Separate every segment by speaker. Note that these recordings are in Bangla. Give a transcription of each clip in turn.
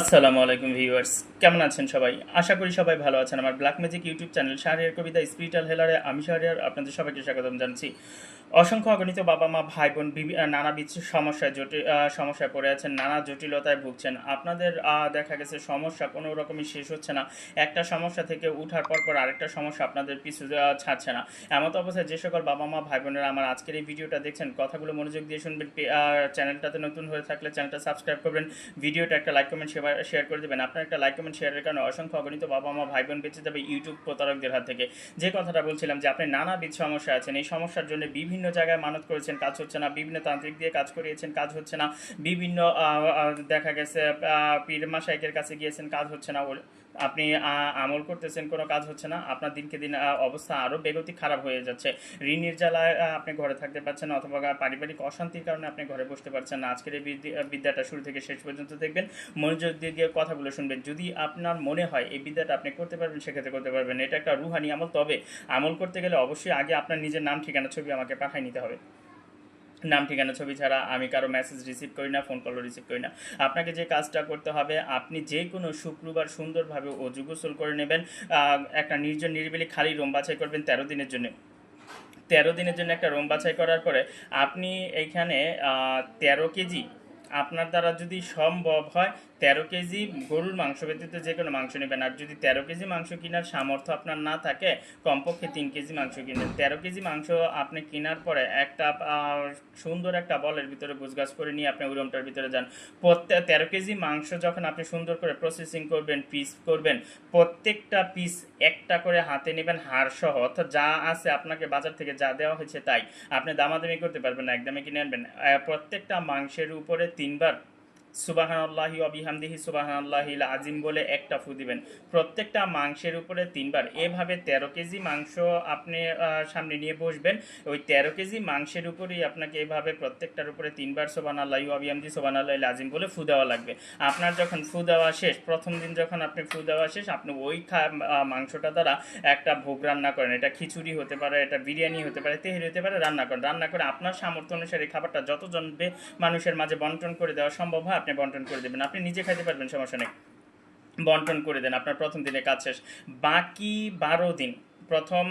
Speaker 1: আসসালামু আলাইকুম ভিউয়ার্স, কেমন আছেন সবাই? আশা করি সবাই ভালো আছেন। আমার black magic YouTube channel Shahriar কবিতা স্পিরিটাল হেলারে আমি শাহরিয়ার, আপনাদের সবাইকে স্বাগতম জানাচ্ছি। অসংখ্য অগণিত বাবা মা, ভাই বোন নানাবিধ সমস্যায় জটিল সমস্যায় পড়ে আছেন, নানা জটিলতায় ভুগছেন। আপনাদের দেখা গেছে সমস্যা কোনো রকমই শেষ হচ্ছে না। একটা সমস্যা থেকে উঠার পর পর আরেকটা সমস্যা আপনাদের পিছু ছাড়ছে না। এমত অবস্থায় যে সকল বাবা মা, ভাই বোনেরা আমার আজকের এই ভিডিওটা দেখছেন, কথাগুলো মনোযোগ দিয়ে শুনবেন চ্যানেলটাতে নতুন হয়ে থাকলে চ্যানেলটা সাবস্ক্রাইব করবেন। ভিডিওটা একটা লাইক, কমেন্ট শেয়ার করে দেবেন। আপনার একটা লাইক কমেন্ট শেয়ারের কারণে অসংখ্য অগণিত বাবা মা ভাই বোন বেঁচে যাবে ইউটিউব প্রতারকদের হাত থেকে। যে কথাটা বলছিলাম যে আপনি নানাবিধ সমস্যা আছেন, এই সমস্যার জন্য বিভিন্ন জায়গায় মানত করেছেন, কাজ হচ্ছে না, বিভিন্ন তান্ত্রিক দিয়ে কাজ করিয়েছেন, কাজ হচ্ছে না, বিভিন্ন দেখা গেছে পীর মাসাইকের কাছে গিয়েছেন, কাজ হচ্ছে না আপনি আমল করতেছেন, কোনো কাজ হচ্ছে না, আপনার দিনকে দিন অবস্থা আরও বেগতি খারাপ হয়ে যাচ্ছে। ঋণের জ্বালায় আপনি ঘরে থাকতে পারছেন অথবা পারিবারিক অশান্তির কারণে আপনি ঘরে বসতে পারছেন না। আজকের এই বিদ্যা- বিদ্যাটা শুরু থেকে শেষ পর্যন্ত দেখবেন। মনোযোগ দিয়ে কথাগুলো শুনবেন। যদি আপনার মনে হয় এই বিদ্যাটা আপনি করতে পারবেন, সেক্ষেত্রে করতে পারবেন। এটা একটা রুহানি আমল। তবে আমল করতে গেলে অবশ্যই আগে আপনার নিজের নাম, ঠিকানা, ছবি আমাকে পাঠিয়ে নিতে হবে। নাম, ঠিকানা, ছবি ছাড়া আমি কারও মেসেজ রিসিভ করি না ফোন কলও রিসিভ করি না। আপনাকে যে কাজটা করতে হবে, আপনি যে কোনো শুক্রবার সুন্দরভাবে অজু গোসল করে নেবেন একটা নির্জন নিরিবিলি খালি রুম বাছাই করবেন তেরো দিনের জন্য। তেরো দিনের জন্য একটা রুম বাছাই করার পরে আপনি এইখানে তেরো কেজি, আপনার দ্বারা যদি সম্ভব হয় তেরো কেজি গরুর মাংস ব্যতীত যে কোনো মাংস নেবেন। আর যদি তেরো কেজি মাংস কেনার সামর্থ্য আপনার না থাকে, কমপক্ষে তিন কেজি মাংস কিনবেন। তেরো কেজি মাংস আপনি কেনার পরে একটা সুন্দর একটা বলের ভিতরে গুছগাছ করে নিয়ে আপনি ওই রুমটার ভিতরে যান। প্রত্যেক তেরো কেজি মাংস যখন আপনি সুন্দর করে প্রসেসিং করবেন পিস করবেন, প্রত্যেকটা পিস একটা করে হাতে নেবেন হাড় সহ। অর্থাৎ যা আছে আপনাকে বাজার থেকে যা দেওয়া হয়েছে তাই। আপনি দামাদামি করতে পারবেন না, একদমই কিনে আনবেন প্রত্যেকটা মাংসের উপরে তিনবার সুবাহান আল্লাহি অবিহামদিহি সুবাহান আল্লাহিল আজিম বলে একটা ফু দিবেন। প্রত্যেকটা মাংসের উপরে তিনবার এভাবে তেরো কেজি মাংস আপনি সামনে নিয়ে বসবেন। ওই তেরো কেজি মাংসের উপরেই আপনাকে এভাবে প্রত্যেকটার উপরে তিনবার সোবান আল্লাহি অবিহামদি সোবান আল্লাহ আজিম বলে ফু দেওয়া লাগবে। আপনার যখন ফু দেওয়া শেষ, প্রথম দিন যখন আপনি ফু দেওয়া শেষ, আপনি ওই মাংসটা দ্বারা একটা ভোগ রান্না করেন। এটা খিচুড়ি হতে পারে, এটা বিরিয়ানি হতে পারে, তেহারি হতে পারে, রান্না করেন। রান্না করে আপনার সামর্থ্য অনুসারে খাবারটা যতজন মানুষের মাঝে বন্টন করে দেওয়া সম্ভব হয় আপনি বন্টন করে দেবেন, আপনি নিজে খাইতে পারবেন, সমস্যা নেই। বন্টন করে দেন, আপনার প্রথম দিনে কাজ শেষ। বাকি বারো দিন, প্রথম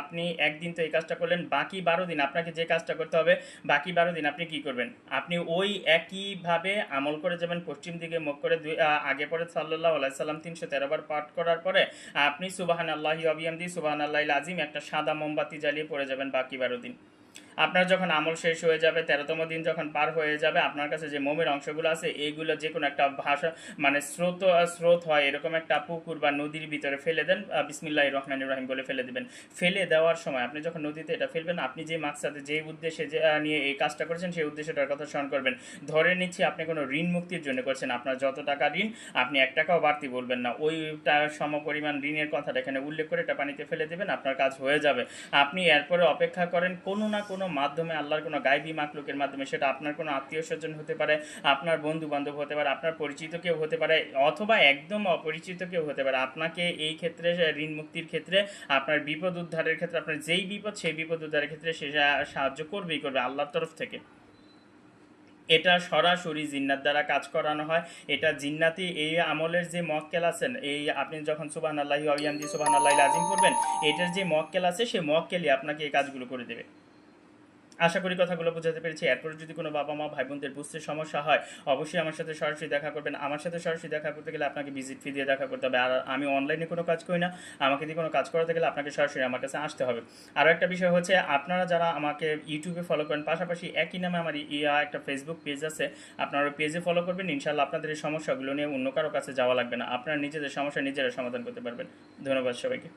Speaker 1: আপনি একদিন তো এই কাজটা করলেন, বাকি বারো দিন আপনাকে যে কাজটা করতে হবে, বাকি বারো দিন আপনি কি করবেন? আপনি ওই একইভাবে আমল করে যাবেন, পশ্চিম দিকে মুখ করে দুই আগে পরে সাল্লাহ আলাইসাল্লাম তিনশো তেরো বার পাঠ করার পরে আপনি সুবাহান আল্লাহি অবিয়ামদি সুবাহান আল্লাহ আজিম একটা সাদা মোমবাতি জ্বালিয়ে পড়ে যাবেন বাকি বারো দিন। আপনার যখন আমল শেষ হয়ে যাবে, তেরোতম দিন যখন পার হয়ে যাবে, আপনার কাছে যে মোমের অংশগুলো আছে এইগুলো যে কোনো একটা ভাষা মানে স্রোত স্রোত হয়, এরকম একটা পুকুর বা নদীর ভিতরে ফেলে দেন বিসমিল্লাহ রহমান রহিম বলে ফেলে দেবেন। ফেলে দেওয়ার সময় আপনি যখন নদীতে এটা ফেলবেন, আপনি যে মাকসাদে, যে উদ্দেশ্যে যে নিয়ে এই কাজটা করেছেন, সেই উদ্দেশ্যটার কথা স্মরণ করবেন। ধরে নিচ্ছি আপনি কোনো ঋণ মুক্তির জন্য করছেন, আপনার যত টাকা ঋণ, আপনি এক টাকাও বাড়তি বলবেন না। ওইটা সমপরিমাণ ঋণের কথাটা এখানে উল্লেখ করে এটা পানিতে ফেলে দেবেন, আপনার কাজ হয়ে যাবে। আপনি এরপরে অপেক্ষা করেন কোনো না কোনো মাধ্যমে আল্লাহর কোনো গাইবি মাকলুকের মাধ্যমে সেটা আপনার কোনো আত্মীয় স্বজন হতে পারে, আপনার বন্ধু বান্ধব হতে পারে, আপনার পরিচিত কেউ হতে পারে, অথবা একদম অপরিচিত কেউ হতে পারে। আপনাকে এই ক্ষেত্রে, ঋণ মুক্তির ক্ষেত্রে, আপনার বিপদ উদ্ধারের ক্ষেত্রে, আপনার যেই বিপদ, সেই বিপদ উদ্ধারের ক্ষেত্রে সে সাহায্য করবেই করবে আল্লাহর তরফ থেকে। এটা সরাসরি জিন্নাত দ্বারা কাজ করানো হয়। এটা জিন্নাতি এই আমলের যে মক্কেল আছেন, এই আপনি যখন সুবাহ আল্লাহি আবিয়ামদি সুবাহ আল্লাহ আজিম করবেন এটার যে মক্কেল আছে সেই মক্কেলই আপনাকে এই কাজগুলো করে দেবে। আশা করি কথাগুলো বোঝাতে পেরেছি। এরপরে যদি কোনো বাবা মা ভাই বোনদের বুঝতে সমস্যা হয়, অবশ্যই আমার সাথে সরাসরি দেখা করবেন। আমার সাথে সরাসরি দেখা করতে গেলে আপনাকে ভিজিট ফি দিয়ে দেখা করতে হবে। আর আমি অনলাইনে কোনো কাজ করি না। আমাকে দিয়ে কোনো কাজ করাতে গেলে আপনাকে সরাসরি আমার কাছে আসতে হবে। আরও একটা বিষয় হচ্ছে, আপনারা যারা আমাকে ইউটিউবে ফলো করেন, পাশাপাশি একই নামে আমার একটা ফেসবুক পেজ আছে, আপনারা পেজে ফলো করবেন। ইনশাল্লাহ আপনাদের এই সমস্যাগুলো নিয়ে অন্য কারও কাছে যাওয়া লাগবে না। আপনারা নিজেদের সমস্যা নিজেরা সমাধান করতে পারবেন। ধন্যবাদ সবাইকে।